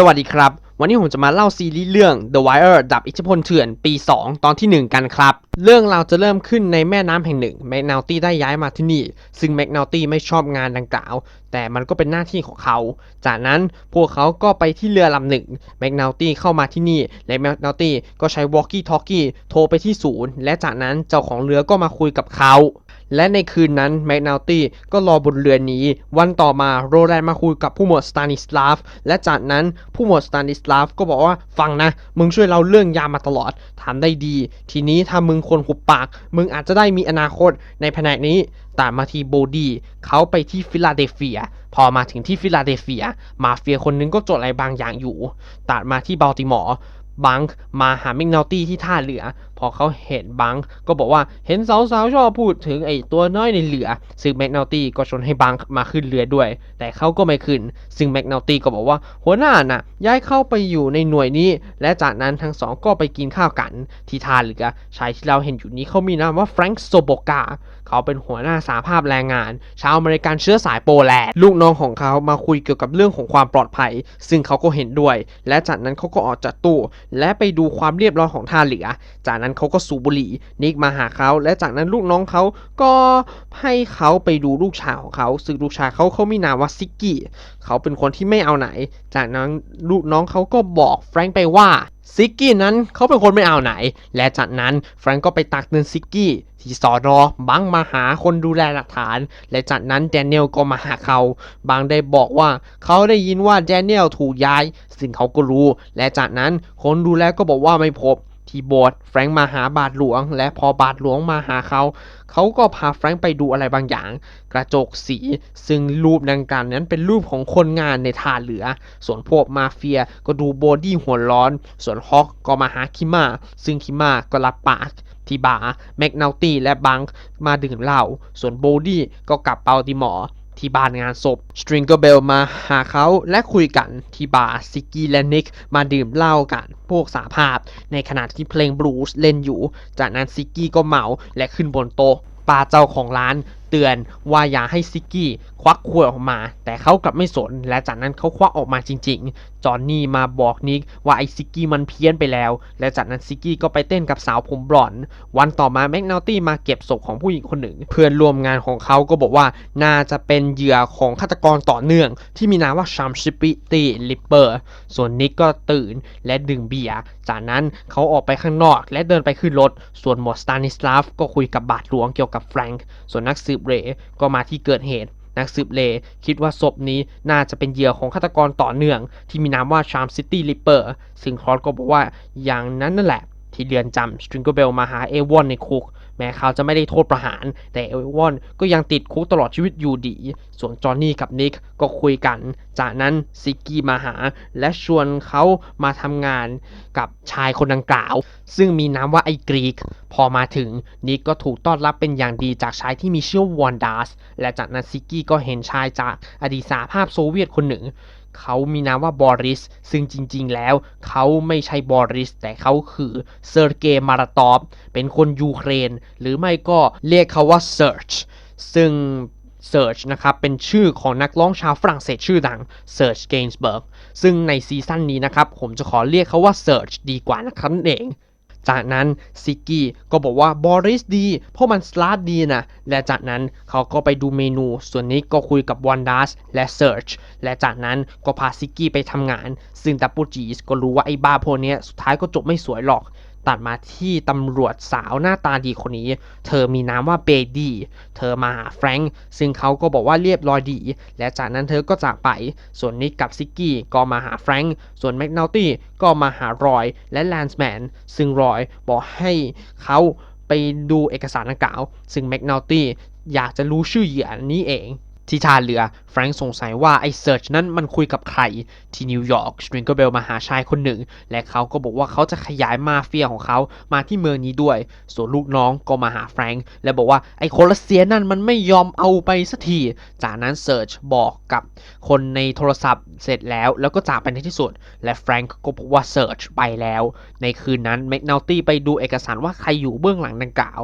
สวัสดีครับ วันนี้ผมจะมาเล่าซีรีส์เรื่อง The Wire ดับอิทธิพลเถื่อนปี 2 ตอนทีหนึ่1 กันครับ เรื่องเราจะเริ่มขึ้นในแม่น้ำแห่งหนึ่งแมกนาตี้ได้ย้ายมาที่นี่ ซึ่งแมกนาตี้ไม่ชอบงานดังกล่าว แต่มันก็เป็นหน้าที่ของเขา จากนั้นพวกเขาก็ไปที่เรือลำหนึ่งแมกนาตี้เข้ามาที่นี่ และแมกนาตี้ก็ใช้ walkie talkie โทรไปที่ศูนย์ และจากนั้นเจ้าของเรือก็มาคุยกับเขา และในคืนนั้นแมกนาลตี้ก็รอบนเรือนี้ วันต่อมาโรแลนด์มาคุยกับผู้หมวดสตานิสลาฟ และจากนั้นผู้หมวดสตานิสลาฟก็บอกว่าฟังนะ มึงช่วยเล่าเรื่องยามาตลอดทำได้ดี ทีนี้ถ้ามึงคนหุบปาก มึงอาจจะได้มีอนาคตในแผนกนี้แต่มาที่โบดี้เขาไปที่ฟิลาเดลเฟีย พอมาถึงที่ฟิลาเดลเฟีย มาเฟียคนนึงก็จดอะไรบางอย่างอยู่ ตัดมาที่บัลติมอร์ บังค์มาหาแมกนาตี้ที่ท่าเรือ พอเขาเห็นบังค์ก็บอกว่าเห็นสาวๆชอบพูดถึงไอ้ตัวน้อยในเรือซึ่งแมกนาตี้ก็ชวนให้บังค์มาขึ้นเรือด้วย แต่เขาก็ไม่ขึ้น ซึ่งแมกนาตี้ก็บอกว่าหัวหน้าน่ะย้ายเข้าไปอยู่ในหน่วยนี้ และจากนั้นทั้งสองก็ไปกินข้าวกัน ที่ท่าเรือชายที่เราเห็นอยู่นี้เขามีนามว่าแฟรงค์โซโบกา เขาเป็นหัวหน้าสาภาพแรงงาน ชาวอเมริกันเชื้อสายโปแลนด์ลูกน้องของเขามาคุยเกี่ยวกับเรื่องของความปลอดภัย ซึ่งเขาก็เห็นด้วย และจากนั้นเขาก็ออกจากตู้ และไปดูความเรียบร้อยของท่าเรือ จากนั้นเขาก็สูบบุหรี่นิกมาหาเขา และจากนั้นลูกน้องเขาก็ให้เขาไปดูลูกชายของเขา ซึ่งลูกชายเขาเขามีนามว่าซิกกี้ เขาเป็นคนที่ไม่เอาไหน จากนั้นลูกน้องเขาก็บอกแฟรงค์ไปว่า ซิกกี้นั้นเขาเป็นคนไม่เอาไหน และจากนั้นแฟรงก์ก็ไปตักเตือนซิกกี้ ที่สอนอบังมาหาคนดูแลหลักฐาน และจากนั้นแดเนียลก็มาหาเขา บางได้บอกว่าเขาได้ยินว่าแดเนียลถูกย้าย ซึ่งเขาก็รู้ และจากนั้นคนดูแลก็บอกว่าไม่พบ ที่โบสถ์แฟรงค์มาหาบาทหลวง และพอบาทหลวงมาหาเขา เขาก็พาแฟรงค์ไปดูอะไรบางอย่าง กระจกสี ซึ่งรูปดังกล่าวนั้นเป็นรูปของคนงานในท่าเรือ ส่วนพวกมาเฟียก็ดูโบดี้หัวร้อน ส่วนฮอกก็มาหาคิมาซึ่งคิมาก็รับปากที่บาร์แมกนาตี้และบังค์มาดื่มเหล้าส่วนโบดี้ก็กลับเปาติมอร์ ที่บ้านงานศพสตริงเกอร์เบลมาหาเขาและคุยกันที่บาร์ซิกกี้และนิกมาดื่มเหล้ากันพวกสาภาพ ในขณะที่เพลงบลูส์เล่นอยู่ จากนั้นซิกกี้ก็เมาและขึ้นบนโต๊ะปาเจ้าของร้านเตือนว่าอย่าให้ซิกกี้ควักขวดออกมา แต่เขากลับไม่สน และจากนั้นเขาควักออกมาจริง ๆ จอห์นนี่มาบอกนิกว่าไอซิกกี้มันเพี้ยนไปแล้ว และจากนั้นซิกกี้ก็ไปเต้นกับสาวผมบลอนด์วันต่อมาแม็กนาตี้มาเก็บศพของผู้หญิงคนหนึ่ง เพื่อนร่วมงานของเขาก็บอกว่าน่าจะเป็นเหยื่อของฆาตกรต่อเนื่อง ที่มีนามว่าชัมชิปิตีลิปเปอร์ ส่วนนิกก็ตื่นและดื่มเบียร์ จากนั้นเขาออกไปข้างนอกและเดินไปขึ้นรถ ส่วนหมวดสตานิสลาฟก็คุยกับบาทหลวงเกี่ยวกับแฟรงก์ ส่วนนักสืบเรก็มาที่เกิดเหตุ นักสืบเลคิดว่าศพนี้น่าจะเป็นเหยื่อของฆาตกรต่อเนื่อง ที่มีนามว่าชามซิตี้ลิปเปอร์ซึ่งครอสก็บอกว่าอย่างนั้นนั่นแหละ ที่เรือนจำสตริงเกิลเบลมาหาเอวอนในคุก แม้เขาจะไม่ได้โทษประหาร แต่เอวอนก็ยังติดคุกตลอดชีวิตอยู่ดี ส่วนจอห์นนี่กับนิกก็คุยกัน จากนั้นซิกกี้มาหาและชวนเขามาทำงานกับชายคนดังกล่าว ซึ่งมีนามว่าไอกรีก พอมาถึงนิกก็ถูกต้อนรับเป็นอย่างดีจากชายที่มีชื่อวอนดาสและจากนั้นซิกกี้ก็เห็นชายจากอดีตสหภาพโซเวียตคนหนึ่ง เขามีนามว่าบอริส ซึ่งจริง ๆ แล้ว เขาไม่ใช่บอริส แต่เขาคือเซอร์เกย์มาราตอฟเป็นคนยูเครน หรือไม่ก็เรียกเขาว่าเซิร์ชซึ่งเซิร์ชนะครับ เป็นชื่อของนักร้องชาวฝรั่งเศสชื่อดังเซิร์ชเกนส์เบิร์กซึ่งในซีซั่นนี้นะครับ ผมจะขอเรียกเขาว่าเซิร์ชดีกว่านะครับนั่นเอง จากนั้นซิกกี้ก็บอกว่าบอริสดีเพราะมันสลาดดีนะ และจากนั้นเขาก็ไปดูเมนู ส่วนนี้ก็คุยกับวันดัสและเซิร์ช และจากนั้นก็พาซิกกี้ไปทำงาน ซึ่งดับเบิลจีสก็รู้ว่าไอ้บ้าพวกนี้สุดท้ายก็จบไม่สวยหรอก ตัดมาที่ตำรวจสาวหน้าตาดีคนนี้ เธอมีนามว่าเบดี้เธอมาหาแฟรงค์ซึ่งเขาก็บอกว่าเรียบร้อยดี และจากนั้นเธอก็จากไป ส่วนนิกกับซิกกี้ก็มาหาแฟรงค์ส่วนแมคนาตี้ก็มาหารอยและแลนส์แมนซึ่งรอยบอกให้เขาไปดูเอกสารดังกล่าว ซึ่งแมคนาตี้อยากจะรู้ชื่อเหยื่อนี้เอง ที่ท่าเรือ แฟรงค์สงสัยว่าไอ้เซิร์ชนั้นมันคุยกับใคร ที่นิวยอร์กสตริงเกอร์เบลมาหาชายคนหนึ่ง และเขาก็บอกว่าเขาจะขยายมาเฟียของเขามาที่เมืองนี้ด้วย ส่วนลูกน้องก็มาหาแฟรงค์และบอกว่าไอ้คนรัสเซียนั่นมันไม่ยอมเอาไปสักที จากนั้นเซิร์ชบอกกับคนในโทรศัพท์เสร็จแล้วแล้วก็จากไปในที่สุด และแฟรงค์ก็บอกว่าเซิร์ชไปแล้ว ในคืนนั้นแมคนาตี้ไปดูเอกสารว่าใครอยู่เบื้องหลังดังกล่าว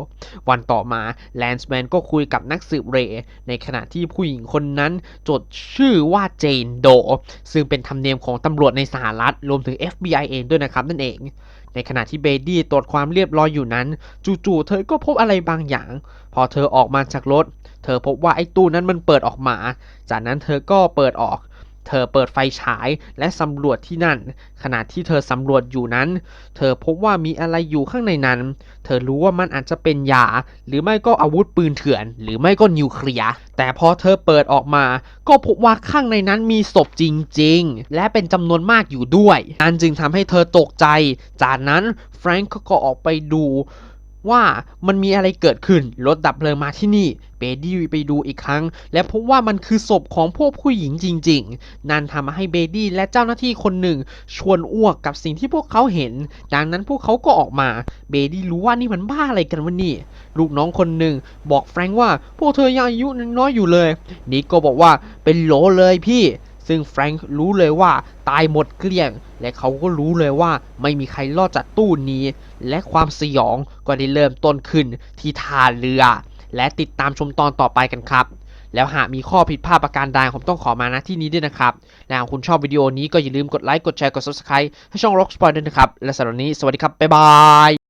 วันต่อมาแลนส์แมนก็คุยกับนักสืบเรย์ในขณะที่ผู้หญิงหญิงคนนั้นจดชื่อว่าเจนโด ซึ่งเป็นธรรมเนียมของตำรวจในสหรัฐรวมถึง FBI เองด้วยนะครับนั่นเอง ในขณะที่เบดดี้ตรวจความเรียบร้อยอยู่นั้น จู่ๆเธอก็พบอะไรบางอย่าง พอเธอออกมาจากรถ เธอพบว่าไอ้ตู้นั้นมันเปิดออกมา จากนั้นเธอก็เปิดออก เธอเปิดไฟฉายและสำรวจที่นั่น ขณะที่เธอสำรวจอยู่นั้น เธอพบว่ามีอะไรอยู่ข้างในนั้น เธอรู้ว่ามันอาจจะเป็นยา หรือไม่ก็อาวุธปืนเถื่อน หรือไม่ก็นิวเคลียร์ แต่พอเธอเปิดออกมา ก็พบว่าข้างในนั้นมีศพจริง ๆ และเป็นจำนวนมากอยู่ด้วยนั่นจึงทำให้เธอตกใจ จากนั้นแฟรงก์ก็ออกไปดู ว่ามันมีอะไรเกิดขึ้น รถดับเพลิงมาที่นี่ เบดดี้ไปดูอีกครั้ง และพบว่ามันคือศพของพวกผู้หญิงจริง ๆ นั่นทำให้เบดดี้และเจ้าหน้าที่คนหนึ่ง ชวนอ้วกกับสิ่งที่พวกเขาเห็น ดังนั้นพวกเขาก็ออกมา เบดดี้รู้ว่านี่มันบ้าอะไรกันวะนี่ ลูกน้องคนหนึ่งบอกแฟรงก์ว่าพวกเธอยังอายุน้อยอยู่เลย นิกก็บอกว่าเป็นโหลเลยพี่ ซึ่งแฟรงค์รู้เลยว่าตายหมดเกลี้ยง และเขาก็รู้เลยว่าไม่มีใครรอดจากตู้นี้ และความสยองก็ได้เริ่มต้นขึ้นที่ท่าเรือ และติดตามชมตอนต่อไปกันครับ แล้วหากมีข้อผิดพลาดประการใดผมต้องขอมาณที่นี้ด้วยนะครับและหากคุณชอบวิดีโอนี้ก็อย่าลืมกดไลค์กดแชร์กด subscribe ให้ช่อง Rock Spoil ด้วยนะครับ และสำหรับนี้สวัสดีครับบ๊ายบาย